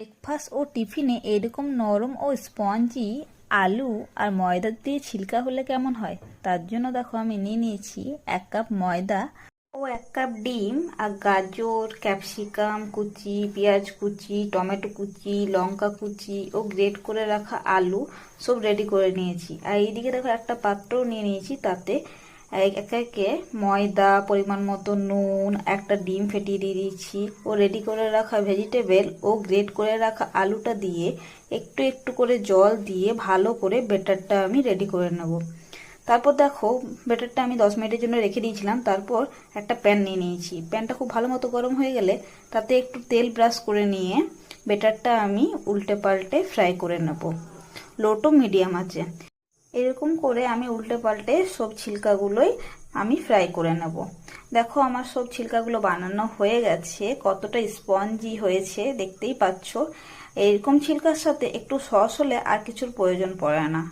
Breakfast ও টিফিনে এরকম নরম ও স্পঞ্জি আলু আর ময়দা দিয়ে ছিলকা হলে কেমন হয়? তার জন্য দেখো আমি নিয়ে নিয়েছি এক কাপ ময়দা ও এক কাপ ডিম আর গাজর, ক্যাপসিকাম কুচি, পেঁয়াজ কুচি, টমেটো কুচি, লঙ্কা কুচি ও গ্রেট করে রাখা আলু সব রেডি করে নিয়েছি। আর এইদিকে দেখো একটা পাত্রও নিয়ে নিয়েছি, তাতে একে একে ময়দা, পরিমাণ মতো নুন, একটা ডিম ফেটিয়ে দিয়ে দিয়েছি ও রেডি করে রাখা ভেজিটেবল ও গ্রেট করে রাখা আলুটা দিয়ে একটু একটু করে জল দিয়ে ভালো করে বেটারটা আমি রেডি করে নেব। তারপর দেখো বেটারটা আমি দশ মিনিটের জন্য রেখে দিয়েছিলাম। তারপর একটা প্যান নিয়ে নিয়েছি। প্যানটা খুব ভালো মতো গরম হয়ে গেলে তাতে একটু তেল ব্রাশ করে নিয়ে বেটারটা আমি উল্টে পাল্টে ফ্রাই করে নেব। লো টু মিডিয়াম আছে। এরকম করে আমি উল্টে পাল্টে সব ছিলকাগুলোই আমি ফ্রাই করে নেব। দেখো আমার সব ছিলকাগুলো বানানো হয়ে গেছে, কতটা স্পঞ্জি হয়েছে, দেখতেই পাচ্ছ। এরকম ছিলকার সাথে একটু সস হলে আর কিছুর প্রয়োজন পড়ে না।